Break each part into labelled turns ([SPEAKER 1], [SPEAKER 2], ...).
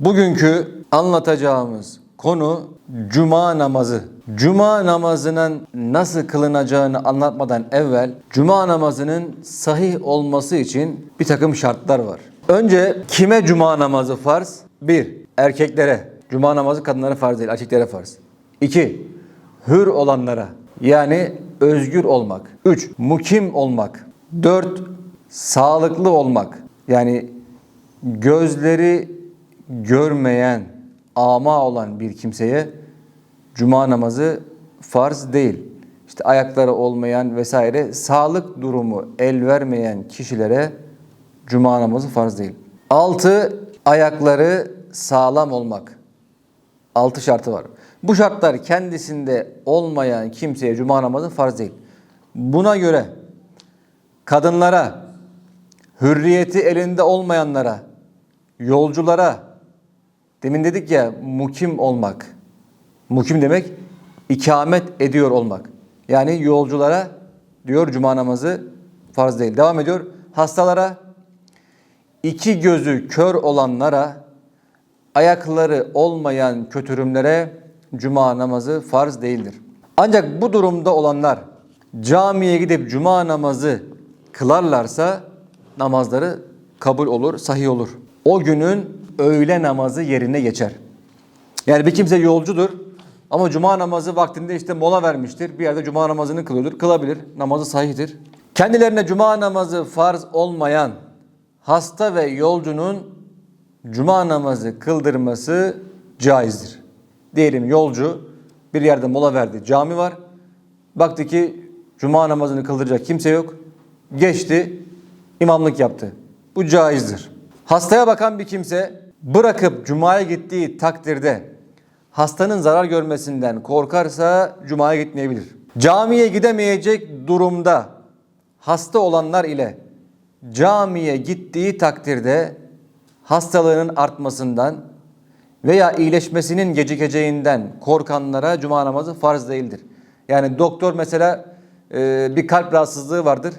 [SPEAKER 1] Bugünkü anlatacağımız konu cuma namazı. Cuma namazının nasıl kılınacağını anlatmadan evvel cuma namazının sahih olması için bir takım şartlar var. Önce kime cuma namazı farz? Bir, erkeklere. Cuma namazı kadınlara farz değil, erkeklere farz. İki, hür olanlara yani özgür olmak. Üç, mukim olmak. Dört, sağlıklı olmak. Yani gözleri görmeyen, ama olan bir kimseye cuma namazı farz değil. İşte ayakları olmayan vesaire sağlık durumu el vermeyen kişilere cuma namazı farz değil. Altı, ayakları sağlam olmak. Altı şartı var. Bu şartlar kendisinde olmayan kimseye cuma namazı farz değil. Buna göre kadınlara, hürriyeti elinde olmayanlara, yolculara, demin dedik ya mukim olmak. Mukim demek ikamet ediyor olmak. Yani yolculara diyor cuma namazı farz değil. Devam ediyor. Hastalara, iki gözü kör olanlara, ayakları olmayan kötürümlere cuma namazı farz değildir. Ancak bu durumda olanlar camiye gidip cuma namazı kılarlarsa namazları kabul olur, sahih olur. O günün öğle namazı yerine geçer. Yani bir kimse yolcudur ama cuma namazı vaktinde işte mola vermiştir. Bir yerde cuma namazını kılıyordur. Kılabilir. Namazı sahihtir. Kendilerine cuma namazı farz olmayan hasta ve yolcunun cuma namazı kıldırması caizdir. Diyelim yolcu bir yerde mola verdi. Cami var. Baktı ki cuma namazını kıldıracak kimse yok. Geçti. imamlık yaptı. Bu caizdir. Hastaya bakan bir kimse bırakıp cumaya gittiği takdirde hastanın zarar görmesinden korkarsa cumaya gitmeyebilir. Camiye gidemeyecek durumda hasta olanlar ile camiye gittiği takdirde hastalığının artmasından veya iyileşmesinin gecikeceğinden korkanlara cuma namazı farz değildir. Yani doktor mesela e, bir kalp rahatsızlığı vardır.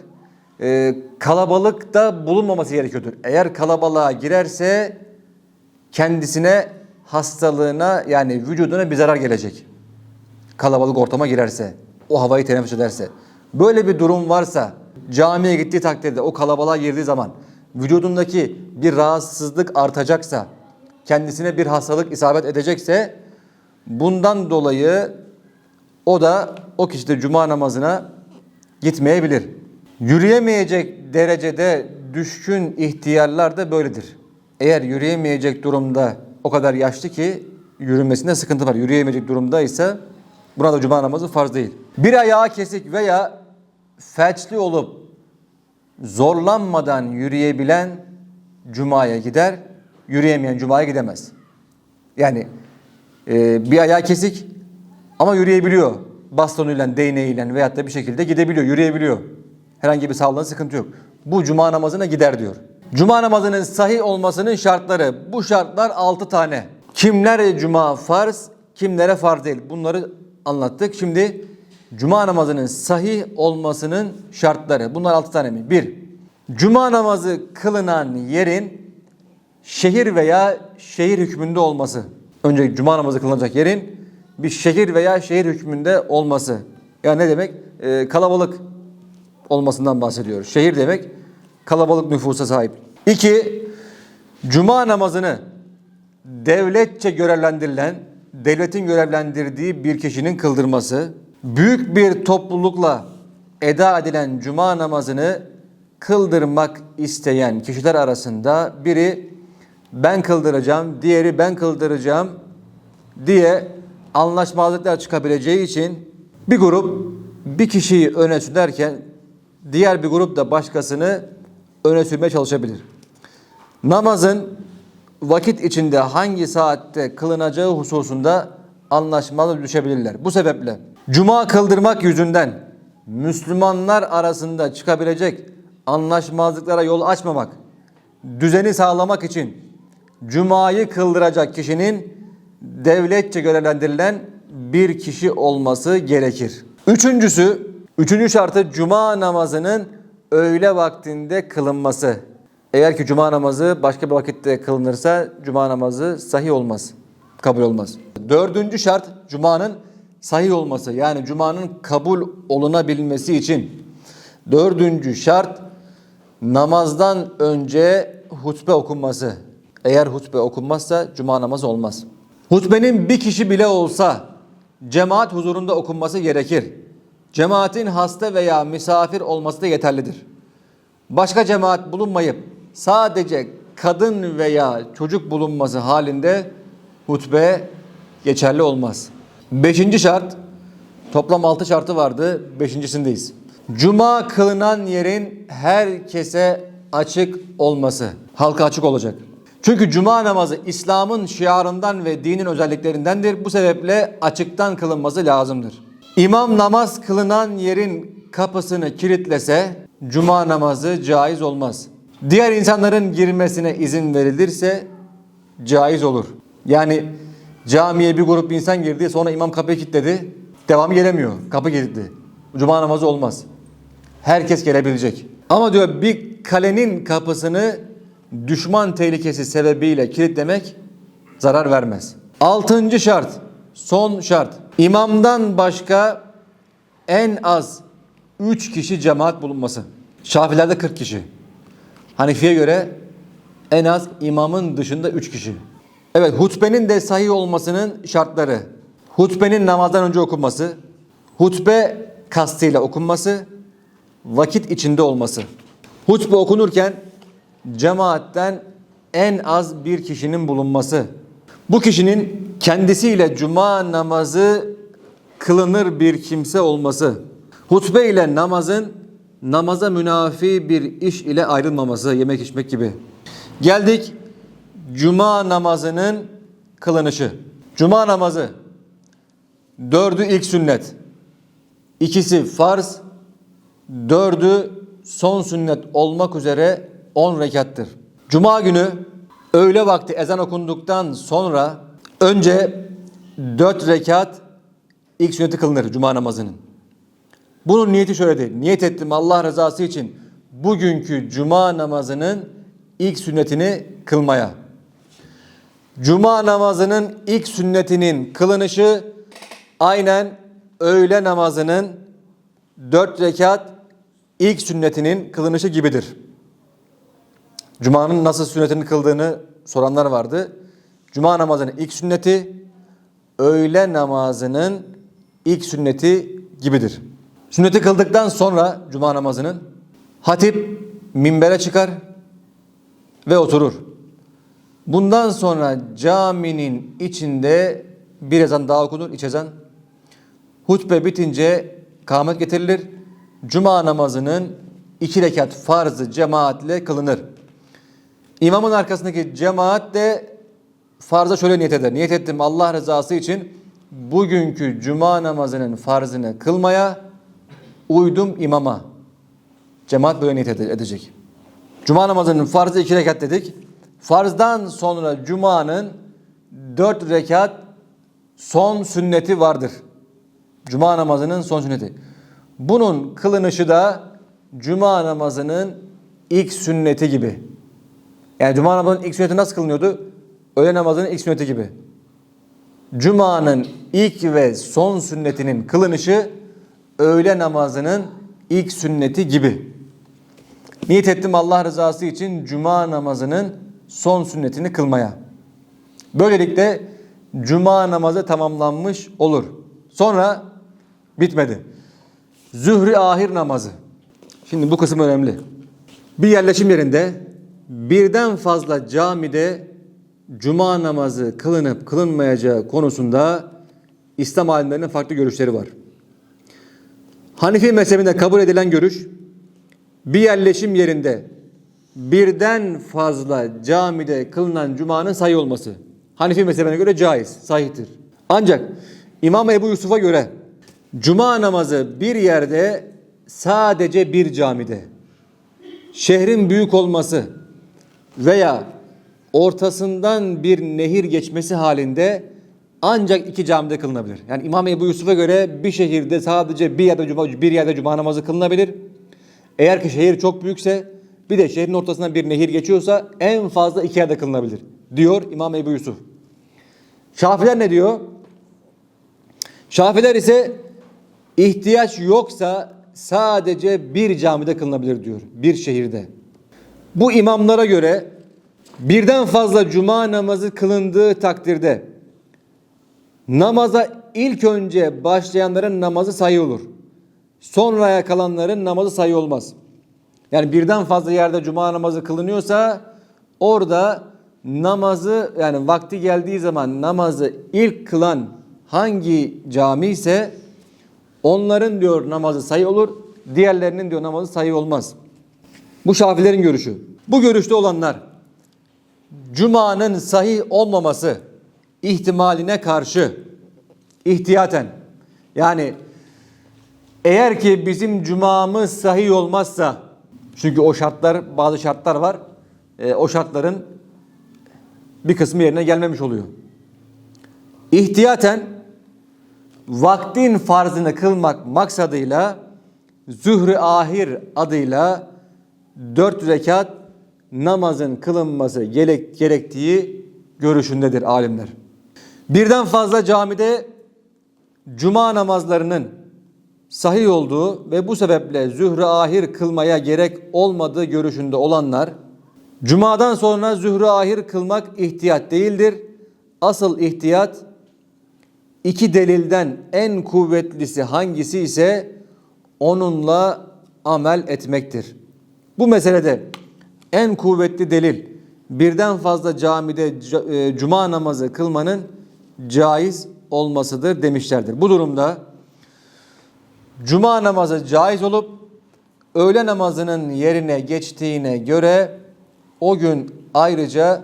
[SPEAKER 1] E, kalabalıkta bulunmaması gerekiyordur. Eğer kalabalığa girerse kendisine hastalığına yani vücuduna bir zarar gelecek. Kalabalık ortama girerse, o havayı teneffüs ederse. Böyle bir durum varsa camiye gittiği takdirde o kalabalığa girdiği zaman vücudundaki bir rahatsızlık artacaksa, kendisine bir hastalık isabet edecekse bundan dolayı o da o kişi de cuma namazına gitmeyebilir. Yürüyemeyecek derecede düşkün ihtiyarlar da böyledir. Eğer yürüyemeyecek durumda o kadar yaşlı ki yürünmesinde sıkıntı var. Yürüyemeyecek durumda ise buna da cuma namazı farz değil. Bir ayağı kesik veya felçli olup zorlanmadan yürüyebilen cumaya gider, yürüyemeyen cumaya gidemez. Yani e, bir ayağı kesik ama yürüyebiliyor. Bastonuyla, değneğiyle veyahut da bir şekilde gidebiliyor, yürüyebiliyor. Herhangi bir sağlığına sıkıntı yok. Bu cuma namazına gider diyor. Cuma namazının sahih olmasının şartları. Bu şartlar 6 tane. Kimlere cuma farz, kimlere farz değil. Bunları anlattık. Şimdi cuma namazının sahih olmasının şartları. Bunlar 6 tane mi? 1. Cuma namazı kılınan yerin şehir veya şehir hükmünde olması. Önce cuma namazı kılınacak yerin bir şehir veya şehir hükmünde olması. Yani ne demek? Ee, kalabalık olmasından bahsediyoruz. Şehir demek kalabalık nüfusa sahip. İki, cuma namazını devletçe görevlendirilen, devletin görevlendirdiği bir kişinin kıldırması, büyük bir toplulukla eda edilen cuma namazını kıldırmak isteyen kişiler arasında biri ben kıldıracağım, diğeri ben kıldıracağım diye anlaşmazlıklar çıkabileceği için bir grup bir kişiyi öne sürerken diğer bir grup da başkasını öne sürmeye çalışabilir. Namazın vakit içinde hangi saatte kılınacağı hususunda anlaşmalı düşebilirler. Bu sebeple cuma kıldırmak yüzünden Müslümanlar arasında çıkabilecek anlaşmazlıklara yol açmamak, düzeni sağlamak için cumayı kıldıracak kişinin devletçe görevlendirilen bir kişi olması gerekir. Üçüncüsü, üçüncü şartı cuma namazının öğle vaktinde kılınması. Eğer ki cuma namazı başka bir vakitte kılınırsa cuma namazı sahih olmaz. Kabul olmaz. Dördüncü şart cumanın sahih olması. Yani cumanın kabul olunabilmesi için. Dördüncü şart namazdan önce hutbe okunması. Eğer hutbe okunmazsa cuma namazı olmaz. Hutbenin bir kişi bile olsa cemaat huzurunda okunması gerekir. Cemaatin hasta veya misafir olması da yeterlidir. Başka cemaat bulunmayıp sadece kadın veya çocuk bulunması halinde hutbe geçerli olmaz. Beşinci şart, toplam altı şartı vardı, beşincisindeyiz. Cuma kılınan yerin herkese açık olması, halka açık olacak. Çünkü cuma namazı İslam'ın şiarından ve dinin özelliklerindendir. Bu sebeple açıktan kılınması lazımdır. İmam namaz kılınan yerin kapısını kilitlese cuma namazı caiz olmaz. Diğer insanların girmesine izin verilirse caiz olur. Yani camiye bir grup insan girdi sonra imam kapıyı kilitledi. Devamı gelemiyor. Kapı kilitli. Cuma namazı olmaz. Herkes gelebilecek. Ama diyor bir kalenin kapısını düşman tehlikesi sebebiyle kilitlemek zarar vermez. Altıncı şart, son şart. İmamdan başka en az 3 kişi cemaat bulunması. Şafilerde 40 kişi. Hanefi'ye göre en az imamın dışında 3 kişi. Evet hutbenin de sahih olmasının şartları. Hutbenin namazdan önce okunması, hutbe kastıyla okunması, vakit içinde olması. Hutbe okunurken cemaatten en az bir kişinin bulunması. Bu kişinin kendisiyle cuma namazı kılınır bir kimse olması. Hutbe ile namazın namaza münafi bir iş ile ayrılmaması, yemek içmek gibi. Geldik cuma namazının kılınışı. Cuma namazı dördü ilk sünnet. ikisi farz, dördü son sünnet olmak üzere 10 rekattır. Cuma günü öğle vakti ezan okunduktan sonra önce 4 rekat ilk sünneti kılınır cuma namazının. Bunun niyeti şöyledir. Niyet ettim Allah rızası için bugünkü cuma namazının ilk sünnetini kılmaya. Cuma namazının ilk sünnetinin kılınışı aynen öğle namazının dört rekat ilk sünnetinin kılınışı gibidir. Cuma'nın nasıl sünnetini kıldığını soranlar vardı. Cuma namazının ilk sünneti öğle namazının ilk sünneti gibidir. Sünneti kıldıktan sonra cuma namazının hatip minbere çıkar ve oturur. Bundan sonra caminin içinde bir ezan daha okunur, iç ezan. Hutbe bitince kâhmet getirilir. Cuma namazının iki rekat farzı cemaatle kılınır. İmamın arkasındaki cemaat de farza şöyle niyet eder. Niyet ettim Allah rızası için bugünkü cuma namazının farzını kılmaya uydum imama. Cemaat böyle niyet ede- edecek. Cuma namazının farzı iki rekat dedik. Farzdan sonra cumanın dört rekat son sünneti vardır. Cuma namazının son sünneti. Bunun kılınışı da cuma namazının ilk sünneti gibi. Yani cuma namazının ilk sünneti nasıl kılınıyordu? Öğle namazının ilk sünneti gibi. Cuma'nın ilk ve son sünnetinin kılınışı öğle namazının ilk sünneti gibi. Niyet ettim Allah rızası için cuma namazının son sünnetini kılmaya. Böylelikle cuma namazı tamamlanmış olur. Sonra bitmedi. Zühri ahir namazı. Şimdi bu kısım önemli. Bir yerleşim yerinde birden fazla camide cuma namazı kılınıp kılınmayacağı konusunda İslam alimlerinin farklı görüşleri var. Hanifi mezhebinde kabul edilen görüş bir yerleşim yerinde birden fazla camide kılınan cumanın sayı olması. Hanifi mezhebine göre caiz, sahihtir. Ancak İmam Ebu Yusuf'a göre cuma namazı bir yerde sadece bir camide şehrin büyük olması veya ortasından bir nehir geçmesi halinde ancak iki camide kılınabilir. Yani İmam Ebu Yusuf'a göre bir şehirde sadece bir yerde cuma, bir yerde cuma namazı kılınabilir. Eğer ki şehir çok büyükse bir de şehrin ortasından bir nehir geçiyorsa en fazla iki yerde kılınabilir. Diyor İmam Ebu Yusuf. Şafiler ne diyor? Şafiler ise ihtiyaç yoksa sadece bir camide kılınabilir diyor. Bir şehirde. Bu imamlara göre birden fazla cuma namazı kılındığı takdirde namaza ilk önce başlayanların namazı sayı olur. Sonraya kalanların namazı sayı olmaz. Yani birden fazla yerde cuma namazı kılınıyorsa orada namazı yani vakti geldiği zaman namazı ilk kılan hangi cami ise onların diyor namazı sayı olur. Diğerlerinin diyor namazı sayı olmaz. Bu Şafilerin görüşü. Bu görüşte olanlar Cuma'nın sahih olmaması ihtimaline karşı ihtiyaten yani eğer ki bizim cumamız sahih olmazsa çünkü o şartlar bazı şartlar var e, o şartların bir kısmı yerine gelmemiş oluyor. İhtiyaten vaktin farzını kılmak maksadıyla Zühre Ahir adıyla dört rekat namazın kılınması gerek, gerektiği görüşündedir alimler. Birden fazla camide cuma namazlarının sahih olduğu ve bu sebeple zühre ahir kılmaya gerek olmadığı görüşünde olanlar cumadan sonra zühre ahir kılmak ihtiyat değildir. Asıl ihtiyat iki delilden en kuvvetlisi hangisi ise onunla amel etmektir. Bu meselede en kuvvetli delil birden fazla camide e, cuma namazı kılmanın caiz olmasıdır demişlerdir. Bu durumda cuma namazı caiz olup öğle namazının yerine geçtiğine göre o gün ayrıca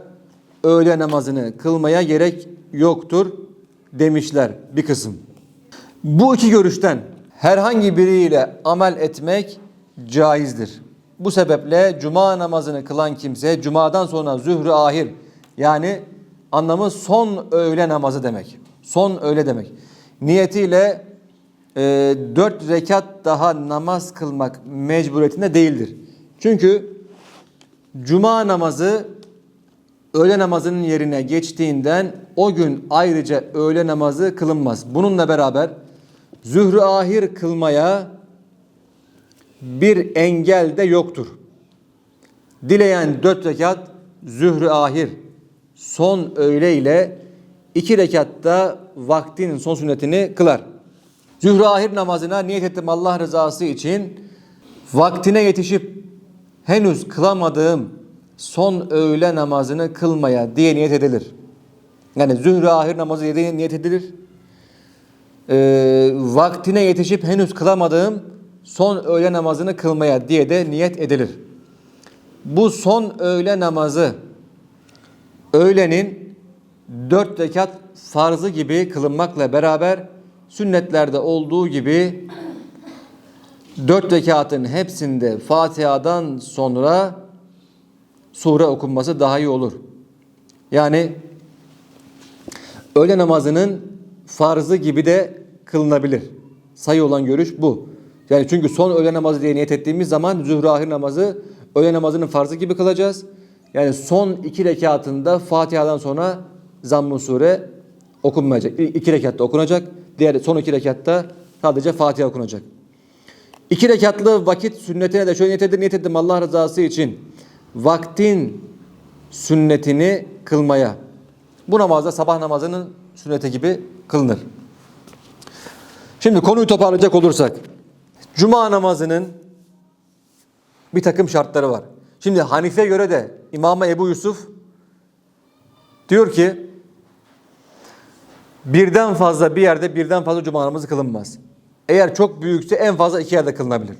[SPEAKER 1] öğle namazını kılmaya gerek yoktur demişler bir kısım. Bu iki görüşten herhangi biriyle amel etmek caizdir. Bu sebeple cuma namazını kılan kimse cumadan sonra zührü ahir yani anlamı son öğle namazı demek. Son öğle demek. Niyetiyle e, dört rekat daha namaz kılmak mecburiyetinde değildir. Çünkü cuma namazı öğle namazının yerine geçtiğinden o gün ayrıca öğle namazı kılınmaz. Bununla beraber zührü ahir kılmaya bir engel de yoktur. Dileyen dört rekat zührü ahir son öğle ile iki rekatta vaktin son sünnetini kılar. Zührü ahir namazına niyet ettim Allah rızası için vaktine yetişip henüz kılamadığım son öğle namazını kılmaya diye niyet edilir. Yani zührü ahir namazı diye niyet edilir. Ee, vaktine yetişip henüz kılamadığım son öğle namazını kılmaya diye de niyet edilir. Bu son öğle namazı öğlenin dört rekat farzı gibi kılınmakla beraber sünnetlerde olduğu gibi dört rekatın hepsinde Fatiha'dan sonra sure okunması daha iyi olur. Yani öğle namazının farzı gibi de kılınabilir. Sayı olan görüş bu. Yani çünkü son öğle namazı diye niyet ettiğimiz zaman zühre ahir namazı öğle namazının farzı gibi kılacağız. Yani son iki rekatında Fatiha'dan sonra zamm sure okunmayacak. İki rekatta okunacak. Diğer son iki rekatta sadece Fatiha okunacak. İki rekatlı vakit sünnetine de şöyle niyet edin, niyet ettim Allah rızası için. Vaktin sünnetini kılmaya. Bu namazda sabah namazının sünneti gibi kılınır. Şimdi konuyu toparlayacak olursak. Cuma namazının bir takım şartları var. Şimdi Hanife göre de İmam Ebu Yusuf diyor ki birden fazla bir yerde birden fazla cuma namazı kılınmaz. Eğer çok büyükse en fazla iki yerde kılınabilir.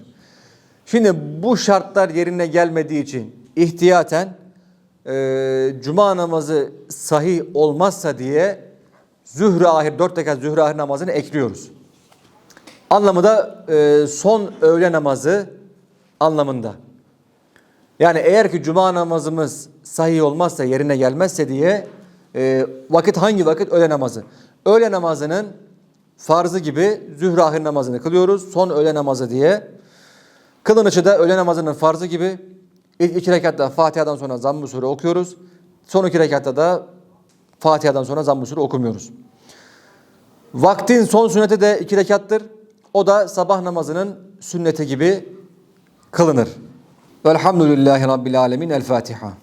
[SPEAKER 1] Şimdi bu şartlar yerine gelmediği için ihtiyaten e, cuma namazı sahih olmazsa diye zühre ahir, dört rekat zühre ahir namazını ekliyoruz. Anlamı da e, son öğle namazı anlamında. Yani eğer ki cuma namazımız sahih olmazsa, yerine gelmezse diye e, vakit hangi vakit? Öğle namazı. Öğle namazının farzı gibi zühre ahir namazını kılıyoruz. Son öğle namazı diye. Kılınışı da öğle namazının farzı gibi İlk iki rekatta Fatiha'dan sonra zamm-ı sure okuyoruz. Son iki rekatta da Fatiha'dan sonra zamm-ı sure okumuyoruz. Vaktin son sünneti de iki rekattır. O da sabah namazının sünneti gibi kılınır. Velhamdülillahi Rabbil Alemin. El Fatiha.